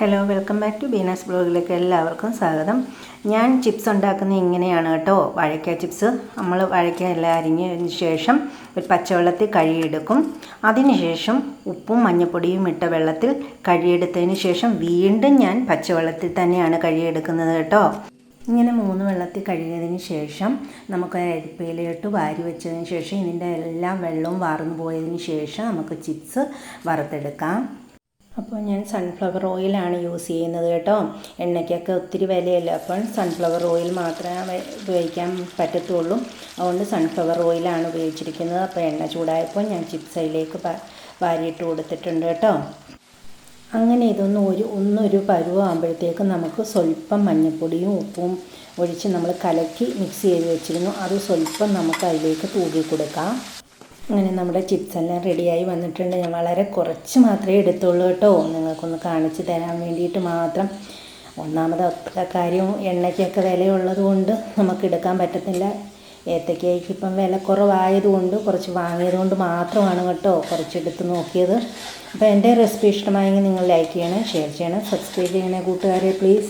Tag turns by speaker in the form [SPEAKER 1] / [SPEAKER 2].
[SPEAKER 1] Hello welcome back to Beena's ബ്ലോഗിലേക്ക് എല്ലാവർക്കും സ്വാഗതം. ഞാൻ ചിപ്സ് ഉണ്ടാക്കുന്നത് ഇങ്ങനെയാണ് കേട്ടോ. വാഴയ്ക്ക ചിപ്സ് നമ്മൾ വാഴയ്ക്ക എല്ലാം അരിഞ്ഞതിന് ശേഷം ഒരു പച്ചവെള്ളത്തിൽ കഴുകിയെടുക്കും. അതിനുശേഷം ഉപ്പും മഞ്ഞൾപ്പൊടിയും ഇട്ട വെള്ളത്തിൽ കഴുകിയെടുത്തതിന് ശേഷം വീണ്ടും ഞാൻ പച്ചവെള്ളത്തിൽ തന്നെയാണ് കഴുകിയെടുക്കുന്നത് കേട്ടോ. ഇങ്ങനെ മൂന്ന് വെള്ളത്തിൽ കഴുകിയതിന് ശേഷം നമുക്ക് അരിപ്പയിലിട്ട് വാരി വെച്ചതിന് ശേഷം ഇതിന്റെ എല്ലാം വെള്ളവും വാർന്നു പോയതിന് ശേഷം നമുക്ക് ചിപ്സ് വറുത്തെടുക്കാം. അപ്പോൾ ഞാൻ സൺഫ്ലവർ ഓയിലാണ് യൂസ് ചെയ്യുന്നത് കേട്ടോ. എണ്ണയ്ക്കൊക്കെ ഒത്തിരി വിലയല്ല? അപ്പോൾ സൺഫ്ലവർ ഓയിൽ മാത്രമേ ഉപയോഗിക്കാൻ പറ്റത്തുള്ളൂ. അതുകൊണ്ട് സൺഫ്ലവർ ഓയിലാണ് ഉപയോഗിച്ചിരിക്കുന്നത്. അപ്പോൾ എണ്ണ ചൂടായപ്പോൾ ഞാൻ ചിപ്സയിലേക്ക് വാരിയിട്ട് കൊടുത്തിട്ടുണ്ട് കേട്ടോ. അങ്ങനെ ഇതൊന്ന് ഒരു ഒന്നൊരു പരുവാകുമ്പോഴത്തേക്കും നമുക്ക് സ്വല്പം മഞ്ഞൾപ്പൊടിയും ഉപ്പും ഒഴിച്ച് നമ്മൾ കലക്കി മിക്സ് ചെയ്ത് വെച്ചിരുന്നു. അത് സ്വല്പം നമുക്ക് അതിലേക്ക് തൂകി കൊടുക്കാം. അങ്ങനെ നമ്മുടെ ചിപ്സ് എല്ലാം റെഡിയായി വന്നിട്ടുണ്ട്. ഞാൻ വളരെ കുറച്ച് മാത്രമേ എടുത്തുള്ളൂ കേട്ടോ. നിങ്ങൾക്കൊന്ന് കാണിച്ച് തരാൻ വേണ്ടിയിട്ട് മാത്രം. ഒന്നാമത് കാര്യം എണ്ണയ്ക്കൊക്കെ വിലയുള്ളത് കൊണ്ട് നമുക്ക് എടുക്കാൻ പറ്റത്തില്ല. ഏത്തയ്ക്കയ്ക്ക് ഇപ്പം വില കുറവായതുകൊണ്ട് കുറച്ച് വാങ്ങിയതുകൊണ്ട് മാത്രമാണ് കേട്ടോ കുറച്ചെടുത്ത് നോക്കിയത്. അപ്പോൾ എന്റെ റെസിപ്പി ഇഷ്ടമായെങ്കിൽ നിങ്ങൾ ലൈക്ക് ചെയ്യണം ഷെയർ ചെയ്യണം സബ്സ്ക്രൈബ് ചെയ്യണേ കൂട്ടുകാരെ പ്ലീസ്